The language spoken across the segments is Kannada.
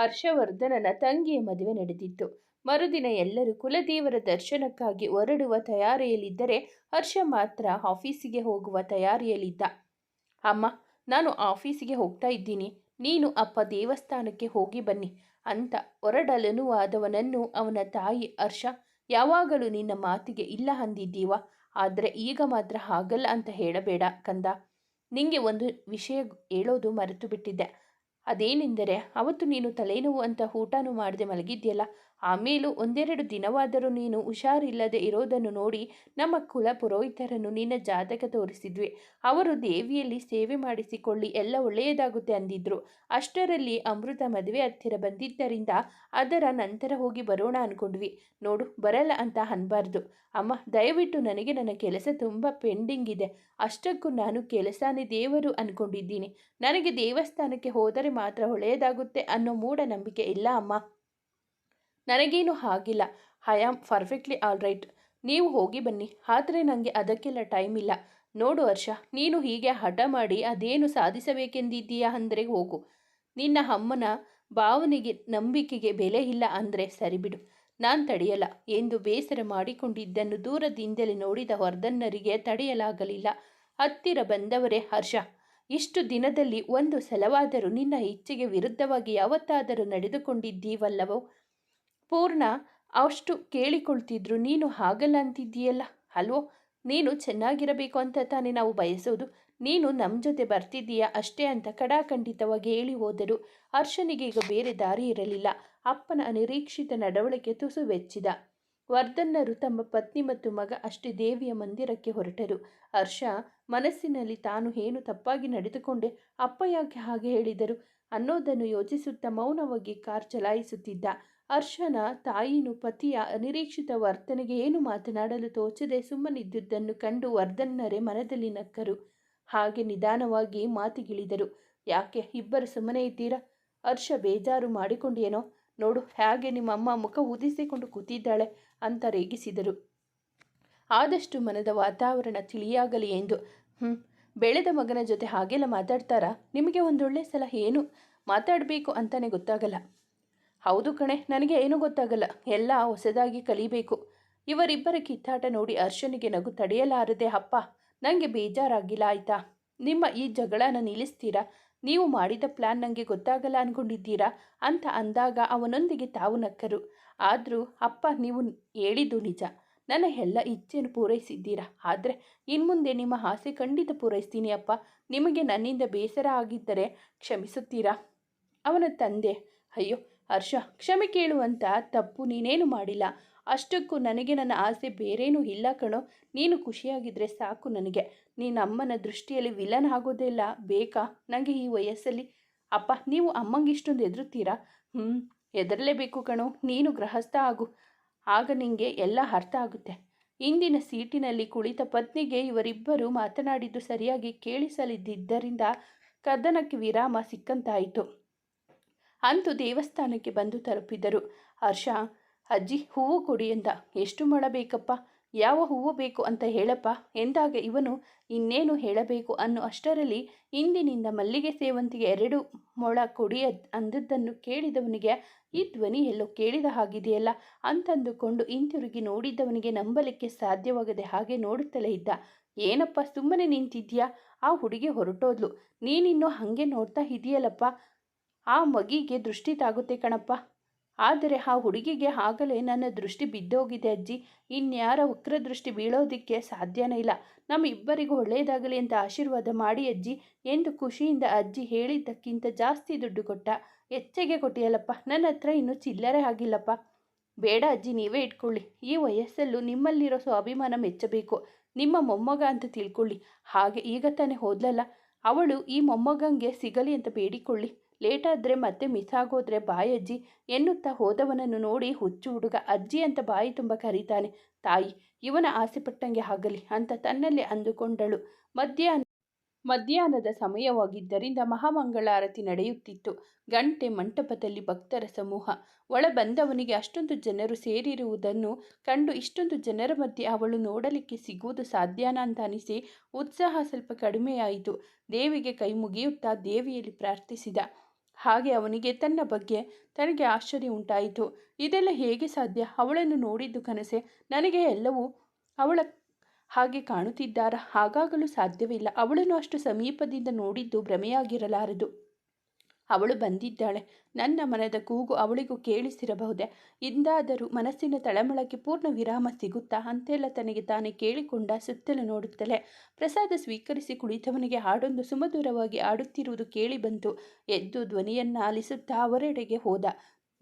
ಹರ್ಷವರ್ಧನನ ತಂಗಿಯ ಮದುವೆ ನಡೆದಿತ್ತು. ಮರುದಿನ ಎಲ್ಲರೂ ಕುಲದೇವರ ದರ್ಶನಕ್ಕಾಗಿ ಹೊರಡುವ ತಯಾರಿಯಲ್ಲಿದ್ದರೆ ಹರ್ಷ ಮಾತ್ರ ಆಫೀಸಿಗೆ ಹೋಗುವ ತಯಾರಿಯಲ್ಲಿದ್ದ. ಅಮ್ಮ, ನಾನು ಆಫೀಸಿಗೆ ಹೋಗ್ತಾ ಇದ್ದೀನಿ. ನೀನು ಅಪ್ಪ ದೇವಸ್ಥಾನಕ್ಕೆ ಹೋಗಿ ಬನ್ನಿ ಅಂತ ಹೊರಡಲನುವಾದವನನ್ನು ಅವನ ತಾಯಿ, ಹರ್ಷ, ಯಾವಾಗಲೂ ನಿನ್ನ ಮಾತಿಗೆ ಇಲ್ಲ ಅಂದಿದ್ದೀವ. ಆದರೆ ಈಗ ಮಾತ್ರ ಹಾಗಲ್ಲ ಅಂತ ಹೇಳಬೇಡ ಕಂದ. ನಿಂಗೆ ಒಂದು ವಿಷಯ ಹೇಳೋದು ಮರೆತು ಬಿಟ್ಟಿದ್ದೆ ಅದೇನೆಂದರೆ ಅವತ್ತು ನೀನು ತಲೆನೋವು ಅಂತ ಊಟನೂ ಮಾಡದೆ ಮಲಗಿದ್ಯಲ್ಲ ಆಮೇಲೂ ಒಂದೆರಡು ದಿನವಾದರೂ ನೀನು ಹುಷಾರಿಲ್ಲದೆ ಇರೋದನ್ನು ನೋಡಿ ನಮ್ಮ ಕುಲ ಪುರೋಹಿತರನ್ನು ನಿನ್ನ ಜಾತಕ ತೋರಿಸಿದ್ವಿ. ಅವರು ದೇವಿಯಲ್ಲಿ ಸೇವೆ ಮಾಡಿಸಿಕೊಳ್ಳಿ, ಎಲ್ಲ ಒಳ್ಳೆಯದಾಗುತ್ತೆ ಅಂದಿದ್ರು. ಅಷ್ಟರಲ್ಲಿ ಅಮೃತ ಮದುವೆ ಹತ್ತಿರ ಬಂದಿದ್ದರಿಂದ ಅದರ ನಂತರ ಹೋಗಿ ಬರೋಣ ಅಂದ್ಕೊಂಡ್ವಿ ನೋಡು, ಬರಲ್ಲ ಅಂತ ಅನ್ಬಾರ್ದು. ಅಮ್ಮ, ದಯವಿಟ್ಟು ನನಗೆ ನನ್ನ ಕೆಲಸ ತುಂಬ ಪೆಂಡಿಂಗ್ ಇದೆ. ಅಷ್ಟಕ್ಕೂ ನಾನು ಕೆಲಸನೇ ದೇವರು ಅಂದ್ಕೊಂಡಿದ್ದೀನಿ ನನಗೆ ದೇವಸ್ಥಾನಕ್ಕೆ ಹೋದರೆ ಮಾತ್ರ ಒಳ್ಳೆಯದಾಗುತ್ತೆ ಅನ್ನೋ ಮೂಢನಂಬಿಕೆ ಇಲ್ಲ ಅಮ್ಮ. ನನಗೇನು ಆಗಿಲ್ಲ I am perfectly all right. ನೀವು ಹೋಗಿ ಬನ್ನಿ. ಆದರೆ ನನಗೆ ಅದಕ್ಕೆಲ್ಲ ಟೈಮ್ ಇಲ್ಲ. ನೋಡು ಹರ್ಷ, ನೀನು ಹೀಗೆ ಹಠ ಮಾಡಿ ಅದೇನು ಸಾಧಿಸಬೇಕೆಂದಿದ್ದೀಯಾ ಅಂದರೆ ಹೋಗು. ನಿನ್ನ ಅಮ್ಮನ ಭಾವನೆಗೆ, ನಂಬಿಕೆಗೆ ಬೆಲೆ ಇಲ್ಲ ಅಂದರೆ ಸರಿಬಿಡು ನಾನು ತಡೆಯಲ್ಲ. ಎಂದು ಬೇಸರ ಮಾಡಿಕೊಂಡಿದ್ದನ್ನು ದೂರದಿಂದಲೇ ನೋಡಿದ ವರ್ಧನ್ನರಿಗೆ ತಡೆಯಲಾಗಲಿಲ್ಲ. ಹತ್ತಿರ ಬಂದವರೇ ಹರ್ಷ, ಇಷ್ಟು ದಿನದಲ್ಲಿ ಒಂದು ಸಲವಾದರೂ ನಿನ್ನ ಇಚ್ಛೆಗೆ ವಿರುದ್ಧವಾಗಿ ಯಾವತ್ತಾದರೂ ನಡೆದುಕೊಂಡಿದ್ದೀವಲ್ಲವೋ? ಪೂರ್ಣ ಅಷ್ಟು ಕೇಳಿಕೊಳ್ತಿದ್ರು, ನೀನು ಹಾಗಲ್ಲ ಅಂತಿದ್ದೀಯಲ್ಲ? ಅಲ್ವೋ? ನೀನು ಚೆನ್ನಾಗಿರಬೇಕು ಅಂತ ತಾನೇ ನಾವು ಬಯಸೋದು. ನೀನು ನಮ್ಮ ಜೊತೆ ಬರ್ತಿದ್ದೀಯಾ ಅಷ್ಟೇ ಅಂತ ಕಡಾಖಂಡಿತವಾಗಿ ಹೇಳಿ ಹೋದರು. ಹರ್ಷನಿಗೆ ಈಗ ಬೇರೆ ದಾರಿ ಇರಲಿಲ್ಲ. ಅಪ್ಪನ ಅನಿರೀಕ್ಷಿತ ನಡವಳಿಕೆ ತುಸು ಬೆಚ್ಚಿದ ವರ್ಧನ್ನರು ತಮ್ಮ ಪತ್ನಿ ಮತ್ತು ಮಗ ಅಷ್ಟೇ ದೇವಿಯ ಮಂದಿರಕ್ಕೆ ಹೊರಟರು. ಹರ್ಷ, ಮನಸ್ಸಿನಲ್ಲಿ ತಾನು ಏನು ತಪ್ಪಾಗಿ ನಡೆದುಕೊಂಡೆ? ಅಪ್ಪ ಯಾಕೆ ಹಾಗೆ ಹೇಳಿದರು? ಅನ್ನೋದನ್ನು ಯೋಚಿಸುತ್ತಾ ಮೌನವಾಗಿ ಕಾರ್ ಚಲಾಯಿಸುತ್ತಿದ್ದ. ಹರ್ಷನ ತಾಯಿನು ಪತಿಯ ಅನಿರೀಕ್ಷಿತ ವರ್ತನೆಗೆ ಏನು ಮಾತನಾಡಲು ತೋಚದೆ ಸುಮ್ಮನಿದ್ದುದನ್ನು ಕಂಡು ವರ್ಧನ್ನರೇ ಮನದಲ್ಲಿ ನಕ್ಕರು. ಹಾಗೆ ನಿಧಾನವಾಗಿ ಮಾತಿಗಿಳಿದರು. ಯಾಕೆ? ಇಬ್ಬರು ಸುಮ್ಮನೆ ಇದ್ದೀರಾ? ಹರ್ಷ ಬೇಜಾರು ಮಾಡಿಕೊಂಡೇನೋ? ನೋಡು, ಹೇಗೆ ನಿಮ್ಮಮ್ಮ ಮುಖ ಊದಿಸಿಕೊಂಡು ಕೂತಿದ್ದಾಳೆ ಅಂತ ರೇಗಿಸಿದರು. ಆದಷ್ಟು ಮನದ ವಾತಾವರಣ ತಿಳಿಯಾಗಲಿ ಎಂದು. ಹ್ಞೂ ಬೆಳೆದ ಮಗನ ಜೊತೆ ಹಾಗೆಲ್ಲ ಮಾತಾಡ್ತಾರಾ? ನಿಮಗೆ ಒಂದೊಳ್ಳೆ ಸಲ ಏನು? ಮಾತಾಡಬೇಕು ಅಂತಲೇ ಗೊತ್ತಾಗಲ್ಲ. ಹೌದು ಕಣೆ, ನನಗೆ ಏನೂ ಗೊತ್ತಾಗಲ್ಲ. ಎಲ್ಲ ಹೊಸದಾಗಿ ಕಲಿಬೇಕು. ಇವರಿಬ್ಬರ ಕಿತ್ತಾಟ ನೋಡಿ ಅರ್ಶನಿಗೆ ನಗು ತಡೆಯಲಾರದೆ, ಅಪ್ಪ ನನಗೆ ಬೇಜಾರಾಗಿಲ್ಲ ಆಯ್ತಾ? ನಿಮ್ಮ ಈ ಜಗಳನ ನಿಲ್ಲಿಸ್ತೀರಾ? ನೀವು ಮಾಡಿದ ಪ್ಲ್ಯಾನ್ ನನಗೆ ಗೊತ್ತಾಗಲ್ಲ ಅಂದ್ಕೊಂಡಿದ್ದೀರಾ ಅಂತ ಅಂದಾಗ ಅವನೊಂದಿಗೆ ತಾವು ನಕ್ಕರು. ಆದರೂ, ಅಪ್ಪ, ನೀವು ಹೇಳಿದ್ದು ನಿಜ. ನನ್ನ ಎಲ್ಲ ಇಚ್ಛೆಯನ್ನು ಪೂರೈಸಿದ್ದೀರಾ? ಆದರೆ, ಇನ್ಮುಂದೆ ನಿಮ್ಮ ಆಸೆ ಖಂಡಿತ ಪೂರೈಸ್ತೀನಿ ಅಪ್ಪ. ನಿಮಗೆ ನನ್ನಿಂದ ಬೇಸರ ಆಗಿದ್ದರೆ ಕ್ಷಮಿಸುತ್ತೀರಾ? ಅವನ ತಂದೆ, ಅಯ್ಯೋ ಹರ್ಷ, ಕ್ಷಮೆ ಕೇಳುವಂಥ ತಪ್ಪು ನೀನೇನು ಮಾಡಿಲ್ಲ? ಅಷ್ಟಕ್ಕೂ ನನಗೆ ನನ್ನ ಆಸೆ ಬೇರೇನೂ ಇಲ್ಲ ಕಣೋ. ನೀನು ಖುಷಿಯಾಗಿದ್ದರೆ ಸಾಕು ನನಗೆ. ನೀನು ಅಮ್ಮನ ದೃಷ್ಟಿಯಲ್ಲಿ ವಿಲನ್ ಆಗೋದೆಲ್ಲ ಬೇಕಾ? ನನಗೆ ಈ ವಯಸ್ಸಲ್ಲಿ. ಅಪ್ಪ, ನೀವು ಅಮ್ಮಂಗೆ ಇಷ್ಟೊಂದು ಎದುರುತ್ತೀರಾ ಹ್ಞೂ ಎದರಲೇಬೇಕು ಕಣೋ. ನೀನು ಗೃಹಸ್ಥ ಆಗು. ಆಗ ನಿಮಗೆ ಎಲ್ಲ ಅರ್ಥ ಆಗುತ್ತೆ. ಇಂದಿನ ಸೀಟಿನಲ್ಲಿ ಕುಳಿತ ಪತ್ನಿಗೆ ಇವರಿಬ್ಬರು ಮಾತನಾಡಿದ್ದು ಸರಿಯಾಗಿ ಕೇಳಿಸಲಿದ್ದರಿಂದ ಕದನಕ್ಕೆ ವಿರಾಮ ಸಿಕ್ಕಂತಾಯಿತು. ಅಂತೂ ದೇವಸ್ಥಾನಕ್ಕೆ ಬಂದು ತಲುಪಿದರು. ಹರ್ಷ, ಅಜ್ಜಿ, ಹೂವು ಕೊಡಿ ಎಂದ. ಎಷ್ಟು ಮೊಳ ಬೇಕಪ್ಪ ಯಾವ ಹೂವು ಬೇಕು ಅಂತ ಹೇಳಪ್ಪ? ಎಂದಾಗ ಇವನು, ಇನ್ನೇನು ಹೇಳಬೇಕು ಅನ್ನೋ ಅಷ್ಟರಲ್ಲಿ ಇಂದಿನಿಂದ ಮಲ್ಲಿಗೆ ಸೇವಂತಿಗೆ ಎರಡು ಮೊಳ ಕೊಡಿ ಅಂದದ್ದನ್ನು ಕೇಳಿದವನಿಗೆ, ಈ ಧ್ವನಿ ಎಲ್ಲೋ ಕೇಳಿದ ಹಾಗಿದೆಯಲ್ಲ? ಅಂತಂದುಕೊಂಡು ಹಿಂತಿರುಗಿ ನೋಡಿದ್ದವನಿಗೆ ನಂಬಲಿಕ್ಕೆ ಸಾಧ್ಯವಾಗದೆ ಹಾಗೆ ನೋಡುತ್ತಲೇ ಇದ್ದ. ಏನಪ್ಪ ಸುಮ್ಮನೆ ನಿಂತಿದ್ಯಾ ಆ ಹುಡುಗಿ ಹೊರಟೋದ್ಲು. ನೀನಿನ್ನೂ ಹಾಗೆ ನೋಡ್ತಾ ಇದೆಯಲ್ಲಪ್ಪ? ಆ ಮಗಿಗೆ ದೃಷ್ಟಿ ತಾಗುತ್ತೆ ಕಣಪ್ಪ. ಆದರೆ ಆ ಹುಡುಗಿಗೆ ಆಗಲೇ ನನ್ನ ದೃಷ್ಟಿ ಬಿದ್ದೋಗಿದೆ ಅಜ್ಜಿ. ಇನ್ಯಾರ ವಕ್ರ ದೃಷ್ಟಿ ಬೀಳೋದಿಕ್ಕೆ ಸಾಧ್ಯನೇ ಇಲ್ಲ. ನಮ್ಮ ಇಬ್ಬರಿಗೂ ಒಳ್ಳೆಯದಾಗಲಿ ಅಂತ ಆಶೀರ್ವಾದ ಮಾಡಿ ಅಜ್ಜಿ ಎಂದು ಖುಷಿಯಿಂದ ಅಜ್ಜಿ ಹೇಳಿದ್ದಕ್ಕಿಂತ ಜಾಸ್ತಿ ದುಡ್ಡು ಕೊಟ್ಟ. ಎಚ್ಚೆಗೆ ಕೊಟ್ಟಿಯಲ್ಲಪ್ಪ, ನನ್ನ ಹತ್ರ ಇನ್ನೂ ಚಿಲ್ಲರೆ ಆಗಿಲ್ಲಪ್ಪ. ಬೇಡ ಅಜ್ಜಿ, ನೀವೇ ಇಟ್ಕೊಳ್ಳಿ. ಈ ವಯಸ್ಸಲ್ಲೂ ನಿಮ್ಮಲ್ಲಿರೋ ಸ್ವಾಭಿಮಾನ ಮೆಚ್ಚಬೇಕು. ನಿಮ್ಮ ಮೊಮ್ಮಗ ಅಂತ ತಿಳ್ಕೊಳ್ಳಿ. ಹಾಗೆ ಈಗ ತಾನೇ ಹೋದ್ಲಲ್ಲ? ಅವಳು ಈ ಮೊಮ್ಮಗಂಗೆ ಸಿಗಲಿ ಅಂತ ಬೇಡಿಕೊಳ್ಳಿ. ಲೇಟಾದರೆ ಮತ್ತೆ ಮಿಸ್ ಆಗೋದ್ರೆ ಬಾಯಜ್ಜಿ ಎನ್ನುತ್ತಾ ಹೋದವನನ್ನು ನೋಡಿ ಹುಚ್ಚು ಹುಡುಗ ಅಜ್ಜಿ ಅಂತ ಬಾಯಿ ತುಂಬ ಕರೀತಾನೆ. ತಾಯಿ, ಇವನ ಆಸೆ ಪಟ್ಟಂಗೆ ಆಗಲಿ ಅಂತ ತನ್ನಲ್ಲಿ ಅಂದುಕೊಂಡಳು. ಮಧ್ಯಾಹ್ನ, ಮಧ್ಯಾಹ್ನದ ಸಮಯವಾಗಿದ್ದರಿಂದ ಮಹಾಮಂಗಳಾರತಿ ನಡೆಯುತ್ತಿತ್ತು. ಗಂಟೆ ಮಂಟಪದಲ್ಲಿ ಭಕ್ತರ ಸಮೂಹ. ಒಳ ಬಂದವನಿಗೆ ಅಷ್ಟೊಂದು ಜನರು ಸೇರಿರುವುದನ್ನು ಕಂಡು ಇಷ್ಟೊಂದು ಜನರ ಮಧ್ಯೆ ಅವಳು ನೋಡಲಿಕ್ಕೆ ಸಿಗುವುದು ಸಾಧ್ಯನಾ ಅಂತ ಅನಿಸಿ ಉತ್ಸಾಹ ಸ್ವಲ್ಪ ಕಡಿಮೆಯಾಯಿತು. ದೇವಿಗೆ ಕೈ ಮುಗಿಯುತ್ತಾ ದೇವಿಯಲ್ಲಿ ಪ್ರಾರ್ಥಿಸಿದ. ಹಾಗೆ ಅವನಿಗೆ ತನ್ನ ಬಗ್ಗೆ ತನಗೆ ಆಶ್ಚರ್ಯ ಉಂಟಾಯಿತು. ಇದೆಲ್ಲ ಹೇಗೆ ಸಾಧ್ಯ? ಅವಳನ್ನು ನೋಡಿದ್ದು ಕನಸೆ. ನನಗೆ ಎಲ್ಲವೂ ಅವಳ ಹಾಗೆ ಕಾಣುತ್ತಿದ್ದಾರ? ಹಾಗಾಗಲು ಸಾಧ್ಯವಿಲ್ಲ. ಅವಳನ್ನು ಅಷ್ಟು ಸಮೀಪದಿಂದ ನೋಡಿದ್ದು ಭ್ರಮೆಯಾಗಿರಲಾರದು. ಅವಳು ಬಂದಿದ್ದಾಳೆ. ನನ್ನ ಮನದ ಕೂಗು ಅವಳಿಗೂ ಕೇಳಿಸಿರಬಹುದೇ? ಇಂದಾದರೂ ಮನಸ್ಸಿನ ತಳಮಳಕ್ಕೆ ಪೂರ್ಣ ವಿರಾಮ ಸಿಗುತ್ತಾ? ಅಂತೆಲ್ಲ ತನಗೆ ತಾನೇ ಕೇಳಿಕೊಂಡ ಸುತ್ತಲೂ ನೋಡುತ್ತಲೇ ಪ್ರಸಾದ ಸ್ವೀಕರಿಸಿ ಕುಳಿತವನಿಗೆ ಹಾಡೊಂದು ಸುಮಧುರವಾಗಿ ಆಡುತ್ತಿರುವುದು ಕೇಳಿಬಂತು. ಎದ್ದು ಧ್ವನಿಯನ್ನ ಆಲಿಸುತ್ತಾ ಅವರೆಡೆಗೆ ಹೋದ.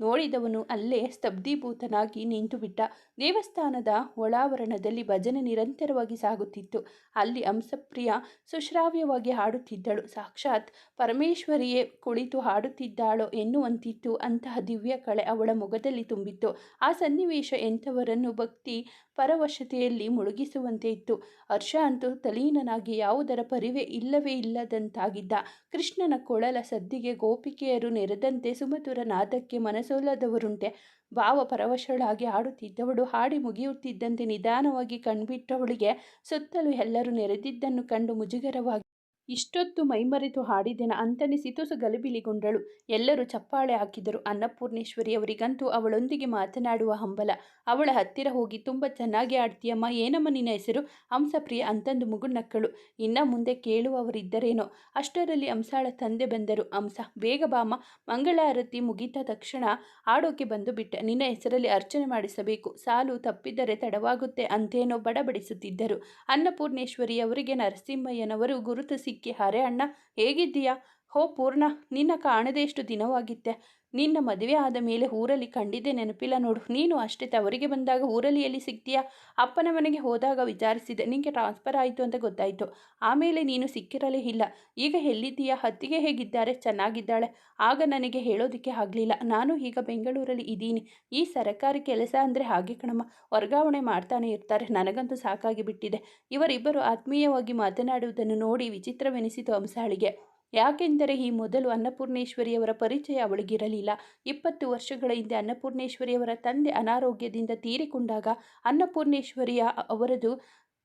ನೋಡಿದವನು ಅಲ್ಲೇ ಸ್ತಬ್ಧೀಭೂತನಾಗಿ ನಿಂತುಬಿಟ್ಟ. ದೇವಸ್ಥಾನದ ಒಳಾವರಣದಲ್ಲಿ ಭಜನೆ ನಿರಂತರವಾಗಿ ಸಾಗುತ್ತಿತ್ತು. ಅಲ್ಲಿ ಅಂಸಪ್ರಿಯ ಸುಶ್ರಾವ್ಯವಾಗಿ ಹಾಡುತ್ತಿದ್ದಳು. ಸಾಕ್ಷಾತ್ ಪರಮೇಶ್ವರಿಯೇ ಕುಳಿತು ಹಾಡುತ್ತಿದ್ದಾಳೋ ಎನ್ನುವಂತಿತ್ತು. ಅಂತಹ ದಿವ್ಯ ಕಳೆ ಅವಳ ಮುಖದಲ್ಲಿ ತುಂಬಿತ್ತು. ಆ ಸನ್ನಿವೇಶ ಎಂಥವರನ್ನು ಭಕ್ತಿ ಪರವಶತೆಯಲ್ಲಿ ಮುಳುಗಿಸುವಂತೆ ಇತ್ತು. ಹರ್ಷ ಅಂತೂ ತಲೀನನಾಗಿ ಯಾವುದರ ಪರಿವೆ ಇಲ್ಲವೇ ಇಲ್ಲದಂತಾಗಿದ್ದ. ಕೃಷ್ಣನ ಕೊಳಲ ಸದ್ದಿಗೆ ಗೋಪಿಕೆಯರು ನೆರೆದಂತೆ ಸುಮಧುರ ನಾದಕ್ಕೆ ಮನಸೋಲದವರುಂಟೆ. ಭಾವ ಪರವಶಳಾಗಿ ಹಾಡುತ್ತಿದ್ದವಳು ಹಾಡಿ ಮುಗಿಯುತ್ತಿದ್ದಂತೆ ನಿಧಾನವಾಗಿ ಕಣ್ಬಿಟ್ಟವಳಿಗೆ ಸುತ್ತಲೂ ಎಲ್ಲರೂ ನೆರೆದಿದ್ದನ್ನು ಕಂಡು ಮುಜುಗರವಾಗಿ ಇಷ್ಟೊತ್ತು ಮೈಮರೆತು ಹಾಡಿದೆನ ಅಂತನಿಸಿ ತುಸು ಗಲಿಬಿಲಿಗೊಂಡಳು ಎಲ್ಲರೂ ಚಪ್ಪಾಳೆ ಹಾಕಿದರು. ಅನ್ನಪೂರ್ಣೇಶ್ವರಿಯವರಿಗಂತೂ ಅವಳೊಂದಿಗೆ ಮಾತನಾಡುವ ಹಂಬಲ. ಅವಳ ಹತ್ತಿರ ಹೋಗಿ ತುಂಬ ಚೆನ್ನಾಗಿ ಆಡ್ತೀಯಮ್ಮ ಏನಮ್ಮ ನಿನ್ನ ಹೆಸರು? ಹಂಸಪ್ರಿಯ ಅಂತಂದು ಮುಗುನಕ್ಕಳು ಇನ್ನ ಮುಂದೆ ಕೇಳುವವರಿದ್ದರೇನೋ? ಅಷ್ಟರಲ್ಲಿ ಹಂಸಾಳ ತಂದೆ ಬಂದರು. ಹಂಸ, ಬೇಗ ಬಾಮ ಮಂಗಳಾರತಿ ಮುಗಿದ ತಕ್ಷಣ ಆಡೋಕೆ ಬಂದು ಬಿಟ್ಟೆ ನಿನ್ನ ಹೆಸರಲ್ಲಿ ಅರ್ಚನೆ ಮಾಡಿಸಬೇಕು. ಸಾಲು ತಪ್ಪಿದರೆ ತಡವಾಗುತ್ತೆ ಅಂತೇನೋ ಬಡಬಡಿಸುತ್ತಿದ್ದರು. ಅನ್ನಪೂರ್ಣೇಶ್ವರಿಯವರಿಗೆ ನರಸಿಂಹಯ್ಯನವರು ಗುರುತು ಸಿಕ್ಕಿ ಹರೇ ಅಣ್ಣ ಹೇಗಿದ್ದೀಯಾ? ಹೋ ಪೂರ್ಣ ನಿನ್ನ ಕಾಣದೆ ಎಷ್ಟು ದಿನವಾಗಿತ್ತೆ. ನಿನ್ನ ಮದುವೆ ಆದ ಮೇಲೆ ಊರಲ್ಲಿ ಕಂಡಿದ್ದೆ ನೆನಪಿಲ್ಲ ನೋಡು. ನೀನು ಅಷ್ಟೇ ತವರಿಗೆ ಬಂದಾಗ ಊರಲ್ಲಿ ಎಲ್ಲಿ ಸಿಗ್ತೀಯಾ? ಅಪ್ಪನ ಮನೆಗೆ ಹೋದಾಗ ವಿಚಾರಿಸಿದೆ. ನಿನಗೆ ಟ್ರಾನ್ಸ್ಫರ್ ಆಯಿತು ಅಂತ ಗೊತ್ತಾಯಿತು. ಆಮೇಲೆ ನೀನು ಸಿಕ್ಕಿರಲೇ ಇಲ್ಲ. ಈಗ ಎಲ್ಲಿದ್ದೀಯಾ? ಹತ್ತಿಗೆ ಹೇಗಿದ್ದಾರೆ? ಚೆನ್ನಾಗಿದ್ದಾಳೆ. ಆಗ ನನಗೆ ಹೇಳೋದಕ್ಕೆ ಆಗಲಿಲ್ಲ. ನಾನು ಈಗ ಬೆಂಗಳೂರಲ್ಲಿ ಇದ್ದೀನಿ. ಈ ಸರಕಾರಿ ಕೆಲಸ ಅಂದರೆ ಹಾಗೆ ಕಣಮ್ಮ. ವರ್ಗಾವಣೆ ಮಾಡ್ತಾನೆ ಇರ್ತಾರೆ. ನನಗಂತೂ ಸಾಕಾಗಿ ಬಿಟ್ಟಿದೆ. ಇವರಿಬ್ಬರು ಆತ್ಮೀಯವಾಗಿ ಮಾತನಾಡುವುದನ್ನು ನೋಡಿ ವಿಚಿತ್ರವೆನಿಸಿತು ಹಂಸಾಳಿಗೆ. ಯಾಕೆಂದರೆ ಈ ಮೊದಲು ಅನ್ನಪೂರ್ಣೇಶ್ವರಿಯವರ ಪರಿಚಯ ಅವಳಿಗಿರಲಿಲ್ಲ. ಇಪ್ಪತ್ತು ವರ್ಷಗಳ ಹಿಂದೆ ಅನ್ನಪೂರ್ಣೇಶ್ವರಿಯವರ ತಂದೆ ಅನಾರೋಗ್ಯದಿಂದ ತೀರಿಕೊಂಡಾಗ ಅನ್ನಪೂರ್ಣೇಶ್ವರಿಯ ಅವರದು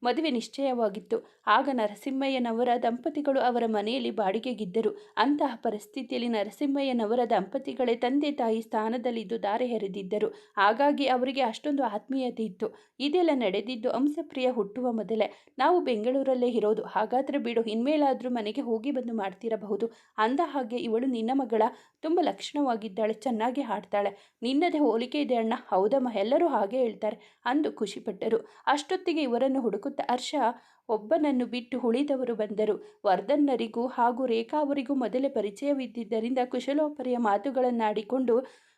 ಮದುವೆ ನಿಶ್ಚಯವಾಗಿತ್ತು. ಆಗ ನರಸಿಂಹಯ್ಯನವರ ದಂಪತಿಗಳು ಅವರ ಮನೆಯಲ್ಲಿ ಬಾಡಿಗೆಗಿದ್ದರು. ಅಂತಹ ಪರಿಸ್ಥಿತಿಯಲ್ಲಿ ನರಸಿಂಹಯ್ಯನವರ ದಂಪತಿಗಳೇ ತಂದೆ ತಾಯಿ ಸ್ಥಾನದಲ್ಲಿದ್ದು ದಾರೆ ಹೆರೆದಿದ್ದರು. ಹಾಗಾಗಿ ಅವರಿಗೆ ಅಷ್ಟೊಂದು ಆತ್ಮೀಯತೆ ಇತ್ತು. ಇದೆಲ್ಲ ನಡೆದಿದ್ದು ಹಂಸಪ್ರಿಯ ಹುಟ್ಟುವ ಮೊದಲೇ. ನಾವು ಬೆಂಗಳೂರಲ್ಲೇ ಇರೋದು. ಹಾಗಾದರೆ ಬಿಡು, ಇನ್ಮೇಲಾದರೂ ಮನೆಗೆ ಹೋಗಿ ಬಂದು ಮಾಡ್ತಿರಬಹುದು. ಅಂದ ಹಾಗೆ ಇವಳು ನಿನ್ನ ಮಗಳ. ತುಂಬ ಲಕ್ಷಣವಾಗಿದ್ದಾಳೆ, ಚೆನ್ನಾಗಿ ಹಾಡ್ತಾಳೆ. ನಿನ್ನದೇ ಹೋಲಿಕೆ ಇದೆ ಅಣ್ಣ. ಹೌದಮ್ಮ, ಎಲ್ಲರೂ ಹಾಗೆ ಹೇಳ್ತಾರೆ ಅಂದು ಖುಷಿಪಟ್ಟರು. ಅಷ್ಟೊತ್ತಿಗೆ ಇವರನ್ನು ಹುಡುಕುತ್ತಾ ಹರ್ಷ ಒಬ್ಬನನ್ನು ಬಿಟ್ಟು ಉಳಿದವರು ಬಂದರು. ವರ್ಧನ್ನರಿಗೂ ಹಾಗೂ ರೇಖಾ ಅವರಿಗೂ ಮೊದಲೇ ಪರಿಚಯವಿದ್ದಿದ್ದರಿಂದ ಕುಶಲೋಪರಿಯ ಮಾತುಗಳನ್ನಾಡಿಕೊಂಡು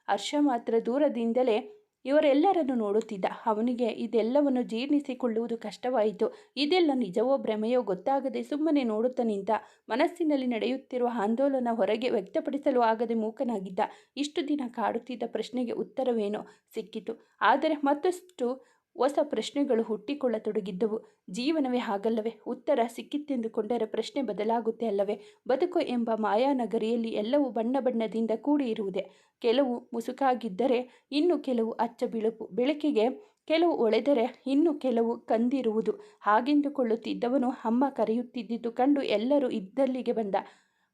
ಹರ್ಷ ಮಾತ್ರ ದೂರದಿಂದಲೇ ಇವರೆಲ್ಲರನ್ನು ನೋಡುತ್ತಿದ್ದ. ಅವನಿಗೆ ಇದೆಲ್ಲವನ್ನು ಜೀರ್ಣಿಸಿಕೊಳ್ಳುವುದು ಕಷ್ಟವಾಯಿತು. ಇದೆಲ್ಲ ನಿಜವೋ ಭ್ರಮೆಯೋ ಗೊತ್ತಾಗದೆ ಸುಮ್ಮನೆ ನೋಡುತ್ತಾ ನಿಂತ ಮನಸ್ಸಿನಲ್ಲಿ ನಡೆಯುತ್ತಿರುವ ಆಂದೋಲನ ಹೊರಗೆ ವ್ಯಕ್ತಪಡಿಸಲು ಆಗದೆ ಮೂಕನಾಗಿದ್ದ. ಇಷ್ಟು ದಿನ ಕಾಡುತ್ತಿದ್ದ ಪ್ರಶ್ನೆಗೆ ಉತ್ತರವೇನೋ ಸಿಕ್ಕಿತು. ಆದರೆ ಮತ್ತಷ್ಟು ಹೊಸ ಪ್ರಶ್ನೆಗಳು ಹುಟ್ಟಿಕೊಳ್ಳತೊಡಗಿದ್ದವು. ಜೀವನವೇ ಹಾಗಲ್ಲವೇ? ಉತ್ತರ ಸಿಕ್ಕಿತ್ತೆಂದುಕೊಂಡರೆ ಪ್ರಶ್ನೆ ಬದಲಾಗುತ್ತೆ ಅಲ್ಲವೇ? ಬದುಕು ಎಂಬ ಮಾಯಾನಗರಿಯಲ್ಲಿ ಎಲ್ಲವೂ ಬಣ್ಣ ಬಣ್ಣದಿಂದ ಕೂಡಿ ಇರುವುದೇ ಕೆಲವು ಮುಸುಕಾಗಿದ್ದರೆ ಇನ್ನು ಕೆಲವು ಅಚ್ಚ ಬಿಳುಪು. ಬೆಳಕಿಗೆ ಕೆಲವು ಒಳೆದರೆ ಇನ್ನು ಕೆಲವು ಕಂದಿರುವುದು. ಹಾಗೆಂದುಕೊಳ್ಳುತ್ತಿದ್ದವನು ಅಮ್ಮ ಕರೆಯುತ್ತಿದ್ದುದು ಕಂಡು ಎಲ್ಲರೂ ಇದ್ದಲ್ಲಿಗೆ ಬಂದ.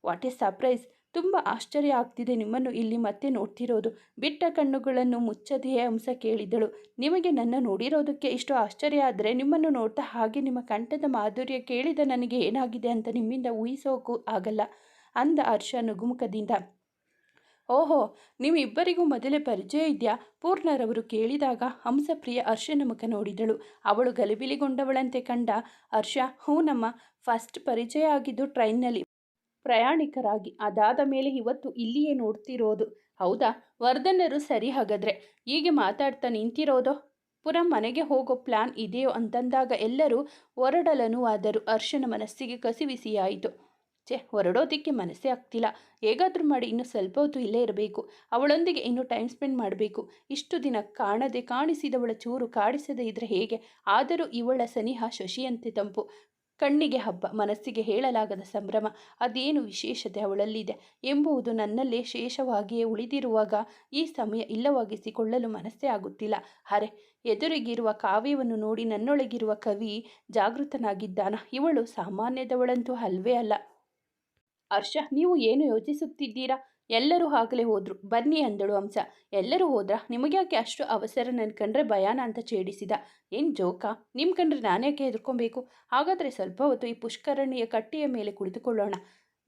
What a surprise! ತುಂಬ ಆಶ್ಚರ್ಯ ಆಗ್ತಿದೆ ನಿಮ್ಮನ್ನು ಇಲ್ಲಿ ಮತ್ತೆ ನೋಡ್ತಿರೋದು. ಬಿಟ್ಟ ಕಣ್ಣುಗಳನ್ನು ಮುಚ್ಚದೆಯೇ ಹಂಸ ಕೇಳಿದಳು. ನಿಮಗೆ ನನ್ನ ನೋಡಿರೋದಕ್ಕೆ ಇಷ್ಟು ಆಶ್ಚರ್ಯ ಆದರೆ ನಿಮ್ಮನ್ನು ನೋಡ್ತಾ ಹಾಗೆ ನಿಮ್ಮ ಕಂಠದ ಮಾಧುರ್ಯ ಕೇಳಿದ ನನಗೆ ಏನಾಗಿದೆ ಅಂತ ನಿಮ್ಮಿಂದ ಊಹಿಸೋಕು ಆಗಲ್ಲ ಅಂದ ಹರ್ಷ ನುಗುಮುಖದಿಂದ. ಓಹೋ ನೀವಿಬ್ಬರಿಗೂ ಮೊದಲೇ ಪರಿಚಯ ಇದೆಯಾ? ಪೂರ್ಣರವರು ಕೇಳಿದಾಗ ಹಂಸಪ್ರಿಯ ಹರ್ಷನ ಮುಖ ನೋಡಿದಳು. ಅವಳು ಗಲಿಬಿಲಿಗೊಂಡವಳಂತೆ ಕಂಡ ಹರ್ಷ ಹ್ಞೂ ನಮ್ಮ ಫಸ್ಟ್ ಪರಿಚಯ ಆಗಿದ್ದು ಟ್ರೈನ್ನಲ್ಲಿ ಪ್ರಯಾಣಿಕರಾಗಿ. ಅದಾದ ಮೇಲೆ ಇವತ್ತು ಇಲ್ಲಿಯೇ ನೋಡ್ತಿರೋದು. ಹೌದಾ? ವರ್ಧನರು ಸರಿ ಹಾಗಾದ್ರೆ. ಹೀಗೆ ಮಾತಾಡ್ತಾ ನಿಂತಿರೋದೋ? ಪುರ ಮನೆಗೆ ಹೋಗೋ ಪ್ಲಾನ್ ಇದೆಯೋ ಅಂತಂದಾಗ ಎಲ್ಲರೂ ಹೊರಡಲನುವಾದರು ಅರ್ಶನ ಮನಸ್ಸಿಗೆ ಕಸಿವಿಸಿಯಾಯಿತು. ಛೆ, ಹೊರಡೋದಕ್ಕೆ ಮನಸ್ಸೇ ಆಗ್ತಿಲ್ಲ. ಹೇಗಾದರೂ ಮಾಡಿ ಇನ್ನು ಸ್ವಲ್ಪ ಹೊತ್ತು ಇಲ್ಲೇ ಇರಬೇಕು. ಅವಳೊಂದಿಗೆ ಇನ್ನೂ ಟೈಮ್ ಸ್ಪೆಂಡ್ ಮಾಡಬೇಕು. ಇಷ್ಟು ದಿನ ಕಾಣದೆ ಕಾಣಿಸಿದವಳ ಚೂರು ಕಾಡಿಸದೇ ಇದ್ರೆ ಹೇಗೆ? ಆದರೂ ಇವಳ ಸನಿಹ ಶಶಿಯಂತೆ ತಂಪು. ಕಣ್ಣಿಗೆ ಹಬ್ಬ, ಮನಸ್ಸಿಗೆ ಹೇಳಲಾಗದ ಸಂಭ್ರಮ, ಅದೇನು ವಿಶೇಷತೆ ಅವಳಲ್ಲಿದೆ ಎಂಬುದು ನನ್ನಲ್ಲೇ ಶೇಷವಾಗಿಯೇ ಉಳಿದಿರುವಾಗ ಈ ಸಮಯ ಇಲ್ಲವಾಗಿಸಿಕೊಳ್ಳಲು ಮನಸ್ಸೇ ಆಗುತ್ತಿಲ್ಲ. ಅರೆ, ಎದುರಿಗಿರುವ ಕಾವ್ಯವನ್ನು ನೋಡಿ ನನ್ನೊಳಗಿರುವ ಕವಿ ಜಾಗೃತನಾಗಿದ್ದಾನ? ಇವಳು ಸಾಮಾನ್ಯದವಳಂತೂ ಅಲ್ವೇ ಅಲ್ಲ. ಹರ್ಷ, ನೀವು ಏನು ಯೋಚಿಸುತ್ತಿದ್ದೀರಾ? ಎಲ್ಲರೂ ಆಗಲೇ ಹೋದ್ರು. ಬನ್ನಿ ಅಂದಳು ಹಂಸ. ಎಲ್ಲರೂ ಹೋದ್ರ? ನಿಮಗ್ಯಾಕೆ ಅಷ್ಟು ಅವಸರ ನನ್ನ ಕಂಡ್ರೆ ಭಯಾನ ಅಂತ ಛೇಡಿಸಿದ? ಏನು ಜೋಕ? ನಿಮ್ಮ ಕಂಡ್ರೆ ನಾನ್ಯಾಕೆ ಹೆದರ್ಕೊಬೇಕು? ಹಾಗಾದರೆ ಸ್ವಲ್ಪ ಹೊತ್ತು ಈ ಪುಷ್ಕರಣಿಯ ಕಟ್ಟೆಯ ಮೇಲೆ ಕುಳಿತುಕೊಳ್ಳೋಣ.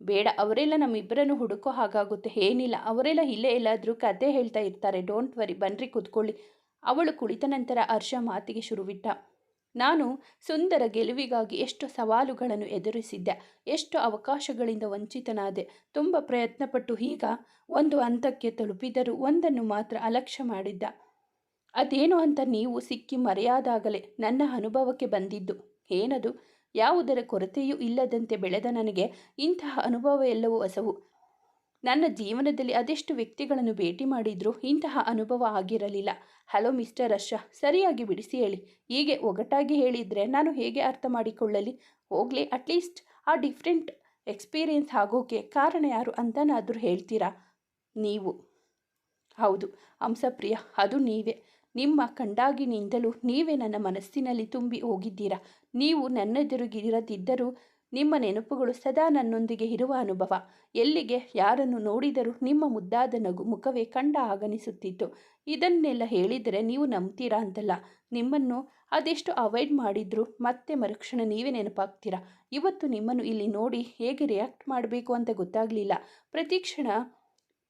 ಬೇಡ, ಅವರೆಲ್ಲ ನಮ್ಮಿಬ್ಬರನ್ನು ಹುಡುಕೋ ಹಾಗಾಗುತ್ತೆ. ಏನಿಲ್ಲ, ಅವರೆಲ್ಲ ಇಲ್ಲೇ ಎಲ್ಲಾದರೂ ಕತೆ ಹೇಳ್ತಾ ಇರ್ತಾರೆ. ಡೋಂಟ್ ವರಿ, ಬನ್ರಿ ಕುತ್ಕೊಳ್ಳಿ. ಅವಳು ಕುಳಿತ ನಂತರ ಹರ್ಷ ಮಾತಿಗೆ ಶುರುವಿಟ್ಟ. ನಾನು ಸುಂದರ ಗೆಲುವಿಗಾಗಿ ಎಷ್ಟು ಸವಾಲುಗಳನ್ನು ಎದುರಿಸಿದ್ದೆ, ಎಷ್ಟು ಅವಕಾಶಗಳಿಂದ ವಂಚಿತನಾದೆ, ತುಂಬ ಪ್ರಯತ್ನಪಟ್ಟು ಈಗ ಒಂದು ಹಂತಕ್ಕೆ ತಲುಪಿದರೂ ಒಂದನ್ನು ಮಾತ್ರ ಅಲಕ್ಷ್ಯ ಮಾಡಿದ್ದ. ಅದೇನು ಅಂತ ನೀವು ಸಿಕ್ಕಿ ಮರೆಯಾದಾಗಲೇ ನನ್ನ ಅನುಭವಕ್ಕೆ ಬಂದಿದ್ದು. ಏನದು? ಯಾವುದರ ಕೊರತೆಯೂ ಇಲ್ಲದಂತೆ ಬೆಳೆದ ನನಗೆ ಇಂತಹ ಅನುಭವ ಎಲ್ಲವೂ ಹೊಸವು ನನ್ನ ಜೀವನದಲ್ಲಿ ಅದೆಷ್ಟು ವ್ಯಕ್ತಿಗಳನ್ನು ಭೇಟಿ ಮಾಡಿದ್ರೂ ಇಂತಹ ಅನುಭವ ಆಗಿರಲಿಲ್ಲ. ಹಲೋ ಮಿಸ್ಟರ್ ಹರ್ಷ, ಸರಿಯಾಗಿ ಬಿಡಿಸಿ ಹೇಳಿ. ಹೀಗೆ ಒಗಟಾಗಿ ಹೇಳಿದರೆ ನಾನು ಹೇಗೆ ಅರ್ಥ ಮಾಡಿಕೊಳ್ಳಲಿ? ಹೋಗಲಿ ಅಟ್ಲೀಸ್ಟ್ ಆ ಡಿಫ್ರೆಂಟ್ ಎಕ್ಸ್ಪೀರಿಯನ್ಸ್ ಆಗೋಕೆ ಕಾರಣ ಯಾರು ಅಂತನಾದರೂ ಹೇಳ್ತೀರಾ? ನೀವು. ಹೌದು. ಹಂಸಪ್ರಿಯ ಅದು ನೀವೇ. ನಿಮ್ಮ ಕಂಡಾಗಿನಿಂದಲೂ ನೀವೇ ನನ್ನ ಮನಸ್ಸಿನಲ್ಲಿ ತುಂಬಿ ಹೋಗಿದ್ದೀರಾ? ನೀವು ನನ್ನೆದುರುಗಿರದಿದ್ದರೂ ನಿಮ್ಮ ನೆನಪುಗಳು ಸದಾ ನನ್ನೊಂದಿಗೆ ಇರುವ ಅನುಭವ. ಎಲ್ಲಿಗೆ ಯಾರನ್ನು ನೋಡಿದರೂ ನಿಮ್ಮ ಮುದ್ದಾದ ನಗು ಮುಖವೇ ಕಂಡ ಆಗನಿಸುತ್ತಿತ್ತು. ಇದನ್ನೆಲ್ಲ ಹೇಳಿದರೆ ನೀವು ನಂಬ್ತೀರಾ ಅಂತಲ್ಲ. ನಿಮ್ಮನ್ನು ಅದೆಷ್ಟು ಅವಾಯ್ಡ್ ಮಾಡಿದ್ರು ಮತ್ತೆ ಮರುಕ್ಷಣ ನೀವೇ ನೆನಪಾಗ್ತೀರಾ. ಇವತ್ತು ನಿಮ್ಮನ್ನು ಇಲ್ಲಿ ನೋಡಿ ಹೇಗೆ ರಿಯಾಕ್ಟ್ ಮಾಡಬೇಕು ಅಂತ ಗೊತ್ತಾಗಲಿಲ್ಲ. ಪ್ರತಿಕ್ಷಣ